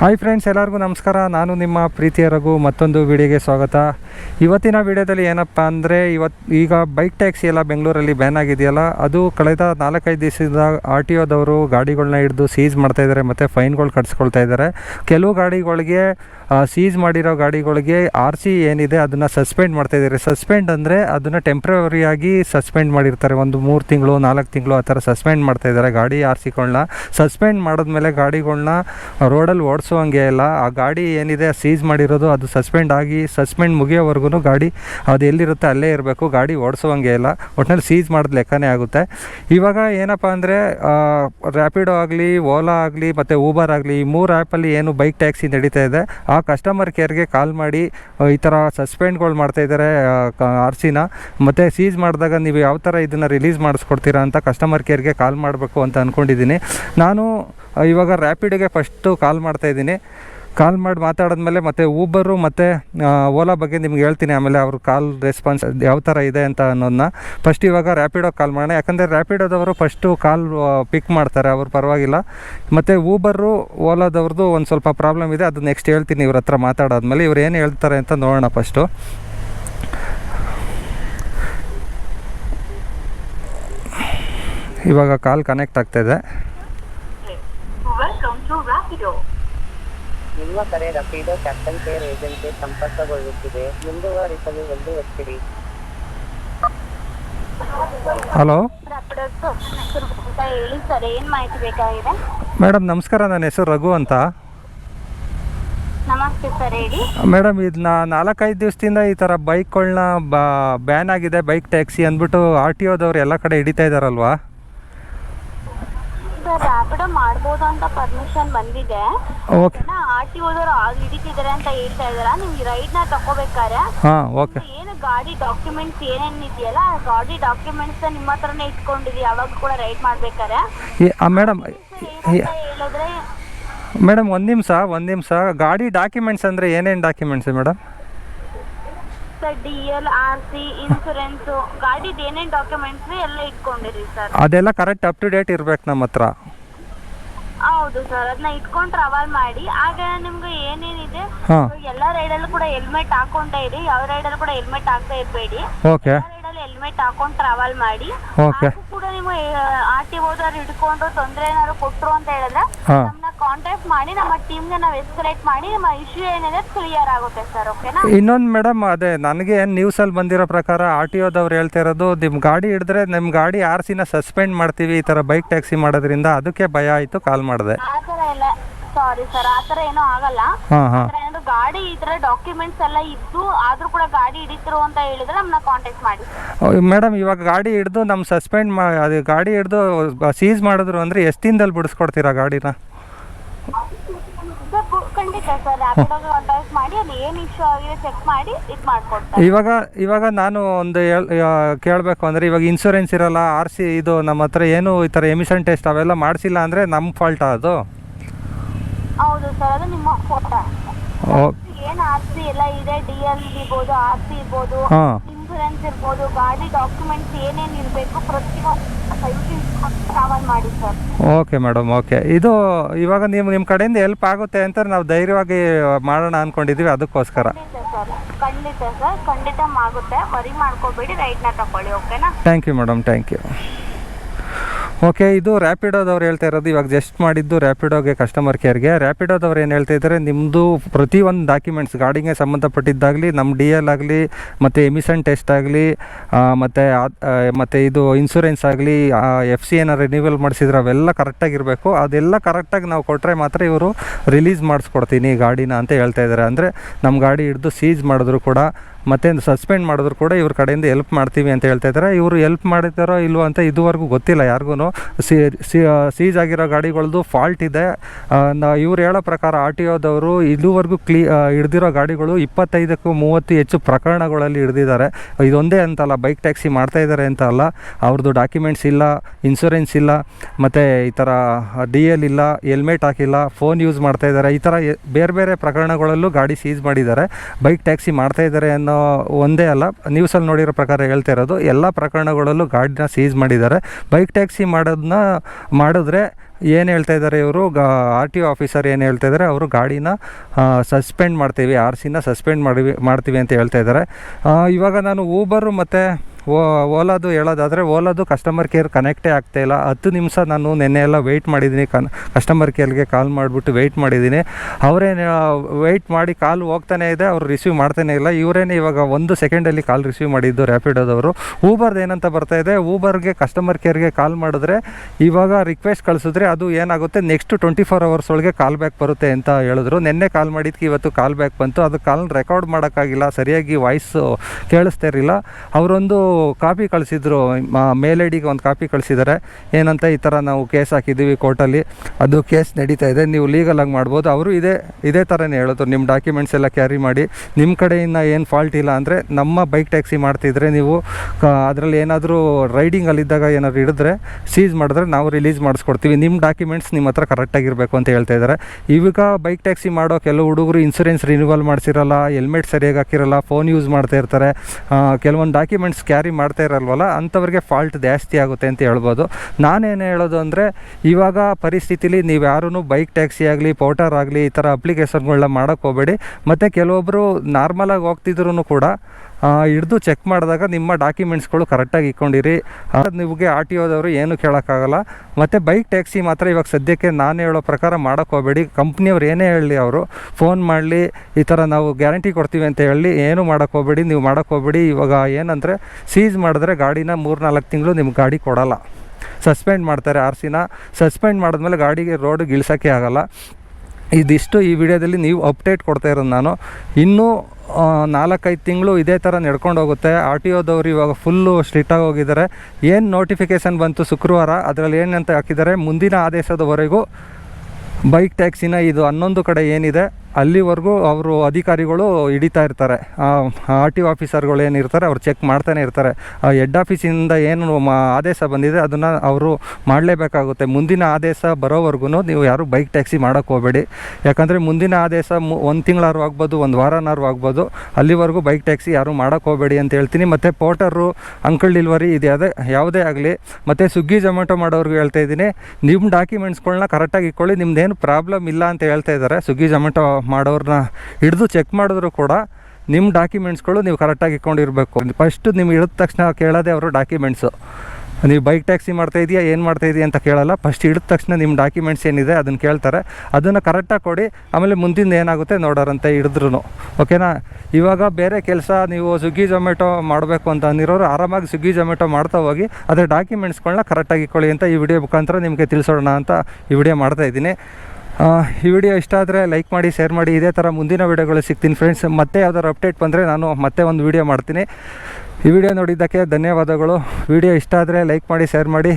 Hi friends ಎಲ್ಲರಿಗೂ ನಮಸ್ಕಾರ. ನಾನು ನಿಮ್ಮ ಪ್ರೀತಿಯ ರಘು. ಮತ್ತೊಂದು ವಿಡಿಯೋಗೆ ಸ್ವಾಗತ. ಇವತ್ತಿನ ವಿಡಿಯೋದಲ್ಲಿ ಏನಪ್ಪ ಅಂದರೆ ಇವತ್ತು ಈಗ ಬೈಕ್ ಟ್ಯಾಕ್ಸಿ ಎಲ್ಲ ಬೆಂಗಳೂರಲ್ಲಿ ಬ್ಯಾನ್ ಆಗಿದೆಯಲ್ಲ, ಅದು ಕಳೆದ ನಾಲ್ಕೈದು ದಿವಸದ ಆರ್ ಟಿ ಒದವರು ಗಾಡಿಗಳನ್ನ ಹಿಡಿದು ಸೀಸ್ ಮಾಡ್ತಾ ಇದ್ದಾರೆ ಮತ್ತು ಫೈನ್ಗಳು ಕಟ್ಸ್ಕೊಳ್ತಾ ಇದ್ದಾರೆ ಕೆಲವು ಗಾಡಿಗಳಿಗೆ ಸೀಸ್ ಮಾಡಿರೋ ಗಾಡಿಗಳಿಗೆ ಆರ್ ಸಿ ಏನಿದೆ ಅದನ್ನು ಸಸ್ಪೆಂಡ್ ಮಾಡ್ತಾ ಇದ್ದಾರೆ ಸಸ್ಪೆಂಡ್ ಅಂದರೆ ಅದನ್ನು ಟೆಂಪ್ರವರಿಯಾಗಿ ಸಸ್ಪೆಂಡ್ ಮಾಡಿರ್ತಾರೆ. ಒಂದು ಮೂರು ತಿಂಗಳು, ನಾಲ್ಕು ತಿಂಗಳು ಆ ಥರ ಸಸ್ಪೆಂಡ್ ಮಾಡ್ತಾ ಇದ್ದಾರೆ ಗಾಡಿ ಆರ್ ಸಿಗಳನ್ನ ಸಸ್ಪೆಂಡ್ ಮಾಡಿದ್ಮೇಲೆ ಗಾಡಿಗಳನ್ನ ರೋಡಲ್ಲಿ ಓಡಿಸೋಂಗೆ ಇಲ್ಲ. ಆ ಗಾಡಿ ಏನಿದೆ ಸೀಸ್ ಮಾಡಿರೋದು, ಅದು ಸಸ್ಪೆಂಡ್ ಆಗಿ ಸಸ್ಪೆಂಡ್ ಮುಗಿಯೋವರೆಗೂ ಗಾಡಿ ಅದು ಎಲ್ಲಿರುತ್ತೆ ಅಲ್ಲೇ ಇರಬೇಕು, ಗಾಡಿ ಓಡಿಸೋಂಗೆ ಇಲ್ಲ. ಒಟ್ಟಿನಲ್ಲಿ ಸೀಸ್ ಮಾಡಿದ ಲೆಕ್ಕನೇ ಆಗುತ್ತೆ. ಇವಾಗ ಏನಪ್ಪ ಅಂದರೆ ರ್ಯಾಪಿಡೋ ಆಗಲಿ ಓಲಾ ಆಗಲಿ, ಮತ್ತು ಊಬರ್ ಆಗಲಿ, ಈ ಮೂರು ಆ್ಯಪಲ್ಲಿ ಏನು ಬೈಕ್ ಟ್ಯಾಕ್ಸಿ ನಡೀತಾ ಇದೆ. ಆ ಕಸ್ಟಮರ್ ಕೇರ್ಗೆ ಕಾಲ್ ಮಾಡಿ ಈ ಥರ ಸಸ್ಪೆಂಡ್ಗಳು ಮಾಡ್ತಾ ಇದ್ದಾರೆ ಆರ್ ಸಿನ ಮತ್ತು ಸೀಸ್ ಮಾಡಿದಾಗ ನೀವು ಯಾವ ಥರ ಇದನ್ನು ರಿಲೀಸ್ ಮಾಡಿಸ್ಕೊಡ್ತೀರಾ ಅಂತ ಕಸ್ಟಮರ್ ಕೇರ್ಗೆ ಕಾಲ್ ಮಾಡಬೇಕು ಅಂತ ಅಂದ್ಕೊಂಡಿದ್ದೀನಿ ನಾನು ಇವಾಗ ರ್ಯಾಪಿಡಿಗೆ ಫಸ್ಟು ಕಾಲ್ ಮಾಡ್ತಾಯಿದ್ದೀನಿ ಕಾಲ್ ಮಾಡಿ ಮಾತಾಡಿದ್ಮೇಲೆ ಮತ್ತು ಊಬರು ಮತ್ತು ಓಲಾ ಬಗ್ಗೆ ನಿಮ್ಗೆ ಹೇಳ್ತೀನಿ. ಆಮೇಲೆ ಅವ್ರ ಕಾಲ್ ರೆಸ್ಪಾನ್ಸ್ ಯಾವ ಥರ ಇದೆ ಅಂತ ಅನ್ನೋದನ್ನ ಫಸ್ಟ್ ಇವಾಗ ರ್ಯಾಪಿಡೋಗೆ ಕಾಲ್ ಮಾಡೋಣ. ಯಾಕಂದರೆ ರ್ಯಾಪಿಡೋದವರು ಫಸ್ಟು ಕಾಲ್ ಪಿಕ್ ಮಾಡ್ತಾರೆ. ಅವ್ರು ಪರವಾಗಿಲ್ಲ. ಮತ್ತು ಊಬರು ಓಲಾದವ್ರದ್ದು ಒಂದು ಸ್ವಲ್ಪ ಪ್ರಾಬ್ಲಮ್ ಇದೆ. ಅದು ನೆಕ್ಸ್ಟ್ ಹೇಳ್ತೀನಿ ಇವ್ರ ಹತ್ರ ಮಾತಾಡಾದ್ಮೇಲೆ. ಇವ್ರು ಏನು ಹೇಳ್ತಾರೆ ಅಂತ ನೋಡೋಣ ಫಸ್ಟು ಇವಾಗ ಕಾಲ್ ಕನೆಕ್ಟ್ ಆಗ್ತಾಯಿದೆ. ನಿಮ್ಮ ಕರೆ ರಪಿಡೋ ಕ್ಯಾಪ್ಟನ್ ಕೇರ್ ಏಜೆಂಟ್ಗೆ ಸಂಪರ್ಕಗೊಳ್ಳುತ್ತಿದೆ. ಮುಂದುವರಿಸಲು ಒಂದು ಒತ್ತಿರಿ ಹಲೋ? ಹೇಳಿ ಸರ್ ಏನ್ ಮಾಹಿತಿ ಬೇಕಾಗಿದೆ ಮೇಡಮ್ ನಮಸ್ಕಾರ. ನನ್ನ ಹೆಸರು ರಘು ಅಂತ. ನಮಸ್ತೆ ಸರ್ ಹೇಳಿ. ಮೇಡಮ್ ಇದು ನಾಲ್ಕೈದು ದಿವಸದಿಂದ ಈ ಥರ ಬೈಕ್ಗಳನ್ನ ಬ್ಯಾನ್ ಆಗಿದೆ ಬೈಕ್ ಟ್ಯಾಕ್ಸಿ ಅಂದ್ಬಿಟ್ಟು ಆರ್ ಟಿ ಒದವ್ರು ಎಲ್ಲ ಕಡೆ ಹಿಡಿತಾ ಇದ್ದಾರಲ್ವಾ ಸರ್ ಮಾಡ್ಬೋದು ಅಂತ ಪರ್ಮಿಷನ್ ಬಂದಿದೆ. ಓಕೆ ಆರ್ ಟಿ ಓದವರು ಹಿಡಿತಿದ್ದಾರೆ ಅಂತ ಹೇಳ್ತಾ ಇದಾರ ನೀವು ರೈಡ್ನ ತಗೋಬೇಕಾರೆ ಹಾಂ ಓಕೆ ಏನು ಗಾಡಿ ಡಾಕ್ಯುಮೆಂಟ್ಸ್ ಏನೇನ್ ಇದೆಯಲ್ಲ ಆ ಗಾಡಿ ಡಾಕ್ಯುಮೆಂಟ್ಸ್ ನಿಮ್ಮ ಹತ್ರನೇ ಇಟ್ಕೊಂಡಿರಿ ಯಾವಾಗ ಕೂಡ ರೈಡ್ ಮಾಡ್ಬೇಕಾರೆ ಮೇಡಮ್ ಹೇಳಿದ್ರೆ ಮೇಡಮ್ ಒಂದು ನಿಮಿಷ ಒಂದು ನಿಮಿಷ ಗಾಡಿ ಡಾಕ್ಯುಮೆಂಟ್ಸ್ ಅಂದ್ರೆ ಏನೇನು documents madam sir D L R C insurance ಗಾಡಿದ ಏನೇನ್ ಡಾಕ್ಯುಮೆಂಟ್ಸ್ ಎಲ್ಲ ಇಟ್ಕೊಂಡಿರಿ ಸರ್ ಅದೆಲ್ಲ ಕರೆಕ್ಟ್ ಅಪ್ ಟು ಡೇಟ್ ಇರ್ಬೇಕು ನಮ್ಮ ಹತ್ರ ಹೌದು ಸರ್. ಅದನ್ನ ಇಟ್ಕೊಂಡು ಟ್ರಾವೆಲ್ ಮಾಡಿ. ಆಗ ನಿಮ್ಗೆ ಏನೇನಿದೆ? ಹಾಂ. ರೈಡ್ ಅಲ್ಲೂ ಕೂಡ ಹೆಲ್ಮೆಟ್ ಹಾಕೊಂಡೇ ಇರಿ. ಯಾವ ರೈಡ್ ಅಲ್ಲೂ ಕೂಡ ಹೆಲ್ಮೆಟ್ ಹಾಕ್ತಾ ಇರಬೇಡಿ. ಓಕೆ ಅಲ್ಲಿ ಹೆಲ್ಮೆಟ್ ಹಾಕೊಂಡು ಟ್ರಾವೆಲ್ ಮಾಡಿ. ಓಕೆ ಆಗೂ ಕೂಡ ನೀವು ಆರ್ ಟಿ ಓದವ್ರು ಹಿಡ್ಕೊಂಡು ತೊಂದರೆ ಏನಾದ್ರು ಕೊಟ್ರು ಅಂತ ಹೇಳಿದ್ರೆ ಹಾಂ. ಕಾಂಟ್ಯಾಕ್ಟ್ ಮಾಡಿ ನಮ್ಮ ಟೀಮ್ಗೆ ನಾವು ಎಸ್ಕಲೇಟ್ ಮಾಡಿ ನಮ್ಮ ಇಶ್ಯೂ ಏನಿದೆ ಕ್ಲಿಯರ್ ಆಗುತ್ತೆ ಸರ್ ಓಕೆನಾ ಇನ್ನೊಂದು ಮೇಡಮ್ ಅದೇ ನನಗೆ ನ್ಯೂಸಲ್ಲಿ ಬಂದಿರೋ ಪ್ರಕಾರ ಆರ್ ಟಿ ಒದವ್ರು ಹೇಳ್ತಾ ಇರೋದು ನಿಮ್ಮ ಗಾಡಿ ಹಿಡಿದ್ರೆ ನಿಮ್ಮ ಗಾಡಿ ಆರ್ ಸಿನ ಸಸ್ಪೆಂಡ್ ಮಾಡ್ತೀವಿ ಈ ಥರ ಬೈಕ್ ಟ್ಯಾಕ್ಸಿ ಮಾಡೋದ್ರಿಂದ ಅದಕ್ಕೆ ಭಯ ಆಯಿತು ಕಾಲ್ ಮಾಡಿದೆ. ಆ ಥರ ಇಲ್ಲ ಸಾರಿ ಸರ್ ಆ ಥರ ಏನೂ ಆಗಲ್ಲ. ಹಾಂ ಹಾಂ. ಆದ್ರೆ ಏನಾದ್ರು ಗಾಡಿ ತರ ಡಾಕ್ಯುಮೆಂಟ್ಸ್ ಎಲ್ಲ ಇದ್ದು ಆದ್ರೂ ಕೂಡ ಗಾಡಿ ಹಿಡಿತಿರು ಅಂತ ಹೇಳಿದ್ರೆ ನಮ್ಮನ್ನ ಕಾಂಟ್ಯಾಕ್ಟ್ ಮಾಡಿ. ಮೇಡಮ್ ಇವಾಗ ಗಾಡಿ ಹಿಡ್ದು ನಮ್ಮ ಸಸ್ಪೆಂಡ್ ಮಾ ಅದು ಗಾಡಿ ಹಿಡ್ದು ಸೀಸ್ ಮಾಡಿದ್ರು ಅಂದರೆ ಎಷ್ಟು ದಿನದಲ್ಲಿ ಬಿಡಿಸ್ಕೊಡ್ತೀರಾ ಗಾಡಿನ? ಸರ್ ರ್ಯಾಪಿಡೋಗೆ ಮಾಡಿ ಏನು ಇಶ್ಯೂ ಆಗಿದೆ ಚೆಕ್ ಮಾಡಿ ಇದು ಮಾಡ್ಕೊಡ್ತಾರೆ. ಇವಾಗ ಇವಾಗ ನಾನು ಒಂದು ಹೇಳ್ ಕೇಳಬೇಕು ಅಂದರೆ ಇವಾಗ ಇನ್ಶೂರೆನ್ಸ್ ಇರಲ್ಲ ಆರ್ ಸಿ ಇದು ನಮ್ಮ ಹತ್ರ ಏನು ಈ ಥರ ಎಮಿಷನ್ ಟೆಸ್ಟ್ ಅವೆಲ್ಲ ಮಾಡಿಸಿಲ್ಲ ಅಂದರೆ ನಮ್ಮ ಫಾಲ್ಟ್ ಅದು? ಹೌದು ಸರ್ ಅದು ನಿಮ್ಮ ಫೋಟೋ ಓ. ಏನು ಆರ್ ಸಿ ಎಲ್ಲ ಇದೆ ಡಿ ಎಲ್ ಇರ್ಬೋದು ಆರ್ ಸಿ ಇರ್ಬೋದು ಹಾಂ. ಇನ್ಸೂರೆನ್ಸ್ ಇರ್ಬೋದು ಗಾಡಿ ಡಾಕ್ಯುಮೆಂಟ್ಸ್ ಏನೇನು ಇರಬೇಕು ಪ್ರತಿಯೊಂದು ಟ್ರಾವೆಲ್ ಮಾಡಿ ಸರ್ ಓಕೆ ಮೇಡಮ್ ಓಕೆ ಇದು ಇವಾಗ ನೀವು ನಿಮ್ಮ ಕಡೆಯಿಂದ ಹೆಲ್ಪ್ ಆಗುತ್ತೆ ಅಂತ ನಾವು ಧೈರ್ಯವಾಗಿ ಮಾಡೋಣ ಅಂದ್ಕೊಂಡಿದ್ದೀವಿ ಅದಕ್ಕೋಸ್ಕರ. ಖಂಡಿತ ಸರ್ ಖಂಡಿತ ಸರ್ ಖಂಡಿತ ಆಗುತ್ತೆ. ವರಿ ಮಾಡ್ಕೋಬೇಡಿ ರೈಡ್ನ ತಗೊಳ್ಳಿ ಓಕೆನಾ thank you madam thank you okay, ಇದು ರ್ಯಾಪಿಡೋದವ್ರು ಹೇಳ್ತಾ ಇರೋದು, ಇವಾಗ ಜಸ್ಟ್ ಮಾಡಿದ್ದು ರ್ಯಾಪಿಡೋಗೆ ಕಸ್ಟಮರ್ ಕೇರ್ಗೆ ರ್ಯಾಪಿಡೋದವ್ರು ಏನು ಹೇಳ್ತಾ ಇದ್ದಾರೆ ನಿಮ್ಮದು ಪ್ರತಿಯೊಂದು ಡಾಕ್ಯುಮೆಂಟ್ಸ್ ಗಾಡಿಗೆ ಸಂಬಂಧಪಟ್ಟಿದ್ದಾಗಲಿ ನಮ್ಮ ಡಿ ಎಲ್ ಆಗಲಿ, ಮತ್ತು ಎಮಿಷನ್ ಟೆಸ್ಟ್ ಆಗಲಿ ಮತ್ತು ಮತ್ತು ಇದು ಇನ್ಸೂರೆನ್ಸ್ ಆಗಲಿ ಎಫ್ ಸಿ ಏನಾರು ರಿನ್ಯೂವಲ್ ಮಾಡಿಸಿದ್ರೆ ಅವೆಲ್ಲ ಕರೆಕ್ಟಾಗಿರಬೇಕು ಅದೆಲ್ಲ ಕರೆಕ್ಟಾಗಿ ನಾವು ಕೊಟ್ಟರೆ ಮಾತ್ರ ಇವರು ರಿಲೀಸ್ ಮಾಡಿಸ್ಕೊಡ್ತೀನಿ ಗಾಡಿನ ಅಂತ ಹೇಳ್ತಾ ಇದ್ದಾರೆ. ಅಂದರೆ ನಮ್ಮ ಗಾಡಿ ಹಿಡಿದು ಸೀಜ್ ಮಾಡಿದ್ರು ಕೂಡ ಮತ್ತೆ ಸಸ್ಪೆಂಡ್ ಮಾಡಿದ್ರು ಕೂಡ ಇವ್ರ ಕಡೆಯಿಂದ ಹೆಲ್ಪ್ ಮಾಡ್ತೀವಿ ಅಂತ ಹೇಳ್ತಾ ಇದ್ದಾರೆ. ಇವರು ಹೆಲ್ಪ್ ಮಾಡಿದಾರೋ ಇಲ್ವೋ ಅಂತ ಇದುವರೆಗೂ ಗೊತ್ತಿಲ್ಲ ಯಾರಿಗೂ ಸೀಜ್ ಆಗಿರೋ ಗಾಡಿಗಳದ್ದು ಫಾಲ್ಟ್ ಇದೆ. ಇವ್ರು ಹೇಳೋ ಪ್ರಕಾರ ಆರ್ ಟಿ ಒದವರು ಇದುವರೆಗೂ ಕ್ಲೀ ಹಿಡ್ದಿರೋ ಗಾಡಿಗಳು ಇಪ್ಪತ್ತೈದಕ್ಕೂ ಮೂವತ್ತು ಹೆಚ್ಚು ಪ್ರಕರಣಗಳಲ್ಲಿ ಹಿಡ್ದಿದ್ದಾರೆ. ಇದೊಂದೇ ಅಂತಲ್ಲ ಬೈಕ್ ಟ್ಯಾಕ್ಸಿ ಮಾಡ್ತಾ ಇದ್ದಾರೆ ಅಂತ ಅಲ್ಲ. ಅವ್ರದ್ದು ಡಾಕ್ಯುಮೆಂಟ್ಸ್ ಇಲ್ಲ ಇನ್ಶೂರೆನ್ಸ್ ಇಲ್ಲ, ಮತ್ತು ಈ ಥರ ಡಿ ಎಲ್ ಇಲ್ಲ ಹೆಲ್ಮೆಟ್ ಹಾಕಿಲ್ಲ ಫೋನ್ ಯೂಸ್ ಮಾಡ್ತಾ ಇದ್ದಾರೆ. ಈ ಥರ ಬೇರೆ ಬೇರೆ ಪ್ರಕರಣಗಳಲ್ಲೂ ಗಾಡಿ ಸೀಸ್ ಮಾಡಿದ್ದಾರೆ. ಬೈಕ್ ಟ್ಯಾಕ್ಸಿ ಮಾಡ್ತಾ ಇದ್ದಾರೆ ಅನ್ನೋ ಒಂದೇ ಅಲ್ಲ ನ್ಯೂಸಲ್ಲಿ ನೋಡಿರೋ ಪ್ರಕಾರ ಹೇಳ್ತಾ ಇರೋದು, ಎಲ್ಲ ಪ್ರಕರಣಗಳಲ್ಲೂ ಗಾಡಿನ ಸೀಸ್ ಮಾಡಿದ್ದಾರೆ. ಬೈಕ್ ಟ್ಯಾಕ್ಸಿ ಮಾಡೋದನ್ನ ಮಾಡಿದ್ರೆ ಏನು ಹೇಳ್ತಾ ಇದ್ದಾರೆ ಇವರು? ಗಾ ಆರ್ ಟಿ ಒ ಆಫೀಸರ್ ಏನು ಹೇಳ್ತಾ ಇದ್ದಾರೆ? ಅವರು ಗಾಡಿನ ಸಸ್ಪೆಂಡ್ ಮಾಡ್ತೀವಿ ಆರ್ ಸಿನ ಸಸ್ಪೆಂಡ್ ಮಾಡಿ ಮಾಡ್ತೀವಿ ಅಂತ ಹೇಳ್ತಾ ಇದ್ದಾರೆ. ಇವಾಗ ನಾನು ಊಬರು ಮತ್ತು ಓ, ಓಲಾದು ಹೇಳೋದಾದರೆ ಓಲಾದು ಕಸ್ಟಮರ್ ಕೇರ್ ಕನೆಕ್ಟೇ ಆಗ್ತಾ ಇಲ್ಲ. ಹತ್ತು ನಿಮಿಷ ನಾನು ನಿನ್ನೆ ಎಲ್ಲ ವೆಯ್ಟ್ ಮಾಡಿದ್ದೀನಿ. ಕನ್ ಕಸ್ಟಮರ್ ಕೇರ್ಗೆ ಕಾಲ್ ಮಾಡಿಬಿಟ್ಟು ವೆಯ್ಟ್ ಮಾಡಿದ್ದೀನಿ. ಅವರೇನು ವೆಯ್ಟ್ ಮಾಡಿ ಕಾಲ್ ಹೋಗ್ತಾನೆ ಇದೆ, ಅವ್ರು ರಿಸೀವ್ ಮಾಡ್ತಾನೆ ಇಲ್ಲ. ಇವರೇನೇ ಇವಾಗ ಒಂದು ಸೆಕೆಂಡಲ್ಲಿ ಕಾಲ್ ರಿಸೀವ್ ಮಾಡಿದ್ದು ರ್ಯಾಪಿಡೋದವರು ಊಬರ್ದು ಏನಂತ ಬರ್ತಾ ಇದೆ? ಊಬರ್ಗೆ ಕಸ್ಟಮರ್ ಕೇರ್ಗೆ ಕಾಲ್ ಮಾಡಿದ್ರೆ ಇವಾಗ ರಿಕ್ವೆಸ್ಟ್ ಕಳಿಸಿದ್ರೆ ಅದು ಏನಾಗುತ್ತೆ? ನೆಕ್ಸ್ಟ್ ಟ್ವೆಂಟಿ ಫೋರ್ ಅವರ್ಸ್ ಒಳಗೆ ಕಾಲ್ ಬ್ಯಾಕ್ ಬರುತ್ತೆ ಅಂತ ಹೇಳಿದ್ರು. ನಿನ್ನೆ ಕಾಲ್ ಮಾಡಿದ್ಕೆ ಇವತ್ತು ಕಾಲ್ ಬ್ಯಾಕ್ ಬಂತು. ಅದು ಕಾಲ್ ರೆಕಾರ್ಡ್ ಮಾಡೋಕ್ಕಾಗಿಲ್ಲ. ಸರಿಯಾಗಿ ವಾಯ್ಸು ಕೇಳಿಸ್ತಾ ಇರಲಿಲ್ಲ. ಅವರೊಂದು ಕಾಪಿ ಕಳಿಸಿದ್ರು ಮೇಲ್ ಐ ಡಿಗೆ ಒಂದು ಕಾಪಿ ಕಳಿಸಿದ್ದಾರೆ ಏನಂತ ಈ ಥರ ನಾವು ಕೇಸ್ ಹಾಕಿದ್ದೀವಿ ಕೋರ್ಟಲ್ಲಿ. ಅದು ಕೇಸ್ ನಡೀತಾ ಇದೆ, ನೀವು ಲೀಗಲಾಗಿ ಮಾಡ್ಬೋದು. ಅವರು ಇದೇ ಇದೇ ಥರನೇ ಹೇಳಿದ್ರು ನಿಮ್ಮ ಡಾಕ್ಯುಮೆಂಟ್ಸ್ ಎಲ್ಲ ಕ್ಯಾರಿ ಮಾಡಿ. ನಿಮ್ಮ ಕಡೆಯಿಂದ ಏನು ಫಾಲ್ಟ್ ಇಲ್ಲ ಅಂದರೆ ನಮ್ಮ ಬೈಕ್ ಟ್ಯಾಕ್ಸಿ ಮಾಡ್ತಿದ್ರೆ ನೀವು ಅದರಲ್ಲಿ ಏನಾದರೂ ರೈಡಿಂಗಲ್ಲಿದ್ದಾಗ ಏನಾದ್ರು ಹಿಡಿದ್ರೆ ಸೀಸ್ ಮಾಡಿದ್ರೆ ನಾವು ರಿಲೀಸ್ ಮಾಡಿಸ್ಕೊಡ್ತೀವಿ. ನಿಮ್ಮ ಡಾಕ್ಯುಮೆಂಟ್ಸ್ ನಿಮ್ಮ ಹತ್ರ ಕರೆಕ್ಟಾಗಿರಬೇಕು ಅಂತ ಹೇಳ್ತಾ ಇದ್ದಾರೆ ಇವಾಗ ಬೈಕ್ ಟ್ಯಾಕ್ಸಿ ಮಾಡೋ ಕೆಲವು ಹುಡುಗರು ಇನ್ಸೂರೆನ್ಸ್ ರಿನ್ಯೂವಲ್ ಮಾಡಿಸಿರಲ್ಲ ಹೆಲ್ಮೆಟ್ ಸರಿಯಾಗಿ ಹಾಕಿರಲ್ಲ ಫೋನ್ ಯೂಸ್ ಮಾಡ್ತಾ ಇರ್ತಾರೆ. ಕೆಲವೊಂದು ಡಾಕ್ಯುಮೆಂಟ್ಸ್ ಕ್ಯಾರಿ ಮಾಡ್ತಾ ಇರಲ್ವಲ್ಲ, ಅಂಥವ್ರಿಗೆ ಫಾಲ್ಟ್ ಜಾಸ್ತಿ ಆಗುತ್ತೆ ಅಂತ ಹೇಳ್ಬೋದು. ನಾನೇನು ಹೇಳೋದು ಅಂದರೆ, ಇವಾಗ ಪರಿಸ್ಥಿತಿಲಿ ನೀವು ಯಾರೂ ಬೈಕ್ ಟ್ಯಾಕ್ಸಿ ಆಗಲಿ ಪೋಟರ್ ಆಗಲಿ ಈ ಥರ ಅಪ್ಲಿಕೇಶನ್ಗಳನ್ನ ಮಾಡೋಕ್ಕೆ ಹೋಗಬೇಡಿ. ಮತ್ತು ಕೆಲವೊಬ್ಬರು ನಾರ್ಮಲಾಗಿ ಹೋಗ್ತಿದ್ರು ಕೂಡ ಹಿಡಿದು ಚೆಕ್ ಮಾಡಿದಾಗ ನಿಮ್ಮ ಡಾಕ್ಯುಮೆಂಟ್ಸ್ಗಳು ಕರೆಕ್ಟಾಗಿ ಇಟ್ಕೊಂಡಿರಿ. ಅದು ನಿಮಗೆ ಆರ್ ಟಿ ಓದವರು ಏನು ಕೇಳೋಕ್ಕಾಗಲ್ಲ. ಮತ್ತು ಬೈಕ್ ಟ್ಯಾಕ್ಸಿ ಮಾತ್ರ ಇವಾಗ ಸದ್ಯಕ್ಕೆ ನಾನು ಹೇಳೋ ಪ್ರಕಾರ ಮಾಡೋಕ್ಕೆ ಹೋಗಬೇಡಿ. ಕಂಪ್ನಿಯವ್ರು ಏನೇ ಹೇಳಲಿ ಅವರು ಫೋನ್ ಮಾಡಲಿ, ಈ ಥರ ನಾವು ಗ್ಯಾರಂಟಿ ಕೊಡ್ತೀವಿ ಅಂತ ಹೇಳಿ ಏನು ಮಾಡೋಕ್ಕೆ ಹೋಗಬೇಡಿ. ನೀವು ಮಾಡೋಕ್ಕೆ ಹೋಗಬೇಡಿ. ಇವಾಗ ಏನಂದರೆ ಸೀಸ್ ಮಾಡಿದ್ರೆ ಗಾಡಿನ ಮೂರು ನಾಲ್ಕು ತಿಂಗಳು ನಿಮ್ಗೆ ಗಾಡಿ ಕೊಡೋಲ್ಲ. ಸಸ್ಪೆಂಡ್ ಮಾಡ್ತಾರೆ ಆರ್ ಸಿನ ಸಸ್ಪೆಂಡ್ ಮಾಡಿದ್ಮೇಲೆ ಗಾಡಿಗೆ ರೋಡಿಗೆ ಇಳಿಸೋಕ್ಕೆ ಆಗಲ್ಲ. ಇದಿಷ್ಟು ಈ ವಿಡಿಯೋದಲ್ಲಿ ನೀವು ಅಪ್ಡೇಟ್ ಕೊಡ್ತಾ ಇರೋದು ನಾನು. ಇನ್ನೂ ನಾಲ್ಕೈದು ತಿಂಗಳು ಇದೇ ಥರ ನಡ್ಕೊಂಡು ಹೋಗುತ್ತೆ. ಆರ್ ಟಿ ಓದವ್ರು ಇವಾಗ ಫುಲ್ಲು ಸ್ಟ್ರಿಕ್ಟಾಗಿ ಹೋಗಿದ್ದಾರೆ. ಏನು ನೋಟಿಫಿಕೇಷನ್ ಬಂತು ಶುಕ್ರವಾರ, ಅದರಲ್ಲಿ ಏನಂತ ಹಾಕಿದ್ದಾರೆ, ಮುಂದಿನ ಆದೇಶದವರೆಗೂ ಬೈಕ್ ಟ್ಯಾಕ್ಸಿನ ಇದು ಹನ್ನೊಂದು ಕಡೆ ಏನಿದೆ ಅಲ್ಲಿವರೆಗೂ ಅವರು ಅಧಿಕಾರಿಗಳು ಹಿಡಿತಾ ಇರ್ತಾರೆ. ಆರ್ ಟಿ ಒ ಆಫೀಸರ್ಗಳು ಏನಿರ್ತಾರೆ ಅವ್ರು ಚೆಕ್ ಮಾಡ್ತಾನೆ ಇರ್ತಾರೆ. ಆ ಹೆಡ್ ಆಫೀಸಿಂದ ಏನು ಮಾ, ಆದೇಶ ಬಂದಿದೆ, ಅದನ್ನು ಅವರು ಮಾಡಲೇಬೇಕಾಗುತ್ತೆ. ಮುಂದಿನ ಆದೇಶ ಬರೋವರೆಗೂ ನೀವು ಯಾರು ಬೈಕ್ ಟ್ಯಾಕ್ಸಿ ಮಾಡೋಕ್ಕೆ ಹೋಗಬೇಡಿ. ಯಾಕಂದರೆ ಮುಂದಿನ ಆದೇಶ ಒಂದು ತಿಂಗಳಾರು ಆಗ್ಬೋದು, ಒಂದು ವಾರನಾರು ಆಗ್ಬೋದು. ಅಲ್ಲಿವರೆಗೂ ಬೈಕ್ ಟ್ಯಾಕ್ಸಿ ಯಾರು ಮಾಡೋಕ್ಕೆ ಹೋಗಬೇಡಿ ಅಂತ ಹೇಳ್ತೀನಿ. ಮತ್ತು ಪೋರ್ಟರು, ಅಂಕಲ್ ಡಿಲ್ವರಿ ಇದೆ ಯಾವುದೇ ಯಾವುದೇ ಆಗಲಿ. ಮತ್ತು ಸ್ವಿಗ್ಗಿ ಜೊಮ್ಯಾಟೊ ಮಾಡೋರ್ಗೂ ಹೇಳ್ತಾ ಇದ್ದೀನಿ. ನಿಮ್ಮ ಡಾಕ್ಯುಮೆಂಟ್ಸ್ಗಳನ್ನ ಕರೆಕ್ಟಾಗಿ ಇಟ್ಕೊಳ್ಳಿ, ನಿಮ್ದೇನು ಪ್ರಾಬ್ಲಮ್ ಇಲ್ಲ ಅಂತ ಹೇಳ್ತಾ ಇದ್ದಾರೆ ಸ್ವಿಗ್ಗಿ ಜೊಮ್ಯಾಟೊ ಮಾಡೋರನ್ನ ಹಿಡಿದು ಚೆಕ್ ಮಾಡಿದ್ರು ಕೂಡ ನಿಮ್ಮ ಡಾಕ್ಯುಮೆಂಟ್ಸ್ಗಳು ನೀವು ಕರೆಕ್ಟಾಗಿ ಇಟ್ಕೊಂಡಿರಬೇಕು. ಫಸ್ಟ್ ನಿಮ್ಗೆ ಹಿಡಿದ ತಕ್ಷಣ ಕೇಳೋದೇ ಅವರು ಡಾಕ್ಯುಮೆಂಟ್ಸು ನೀವು ಬೈಕ್ ಟ್ಯಾಕ್ಸಿ ಮಾಡ್ತಾ ಇದೆಯಾ ಏನು ಮಾಡ್ತಾ ಇದೆಯಾ ಅಂತ ಕೇಳಲ್ಲ. ಫಸ್ಟ್ ಹಿಡಿದ ತಕ್ಷಣ ನಿಮ್ಮ ಡಾಕ್ಯುಮೆಂಟ್ಸ್ ಏನಿದೆ ಅದನ್ನು ಕೇಳ್ತಾರೆ. ಅದನ್ನು ಕರೆಕ್ಟಾಗಿ ಕೊಡಿ ಆಮೇಲೆ ಮುಂದಿನ ಏನಾಗುತ್ತೆ ನೋಡೋರಂತೆ ಹಿಡಿದ್ರು ಓಕೆನಾ ಇವಾಗ ಬೇರೆ ಕೆಲಸ ನೀವು ಸ್ವಿಗ್ಗಿ ಜೊಮ್ಯಾಟೊ ಮಾಡಬೇಕು ಅಂತ ಅಂದಿರೋರು ಆರಾಮಾಗಿ ಸ್ವಿಗ್ಗಿ ಜೊಮ್ಯಾಟೊ ಮಾಡ್ತಾ ಹೋಗಿ ಅದರ ಡಾಕ್ಯುಮೆಂಟ್ಸ್ಗಳನ್ನ ಕರೆಕ್ಟಾಗಿ ಇಟ್ಕೊಳ್ಳಿ ಅಂತ ಈ ವಿಡಿಯೋ ಮುಖಾಂತರ ನಿಮಗೆ ತಿಳಿಸೋಣ ಅಂತ ಈ ವಿಡಿಯೋ ಮಾಡ್ತಾ ಆ, ಈ ವಿಡಿಯೋ ಇಷ್ಟ ಆದರೆ ಲೈಕ್ ಮಾಡಿ, ಶೇರ್ ಮಾಡಿ. ಇದೇ ಥರ ಮುಂದಿನ ವಿಡಿಯೋಗಳು ಸಿಗ್ತೀನಿ ಫ್ರೆಂಡ್ಸ್ ಮತ್ತೆ ಯಾವ್ದಾದ್ರು ಅಪ್ಡೇಟ್ ಬಂದರೆ ನಾನು ಮತ್ತೆ ಒಂದು ವಿಡಿಯೋ ಮಾಡ್ತೀನಿ. ಈ ವಿಡಿಯೋ ನೋಡಿದ್ದಕ್ಕೆ ಧನ್ಯವಾದಗಳು. ವಿಡಿಯೋ ಇಷ್ಟ ಆದರೆ ಲೈಕ್ ಮಾಡಿ, ಶೇರ್ ಮಾಡಿ.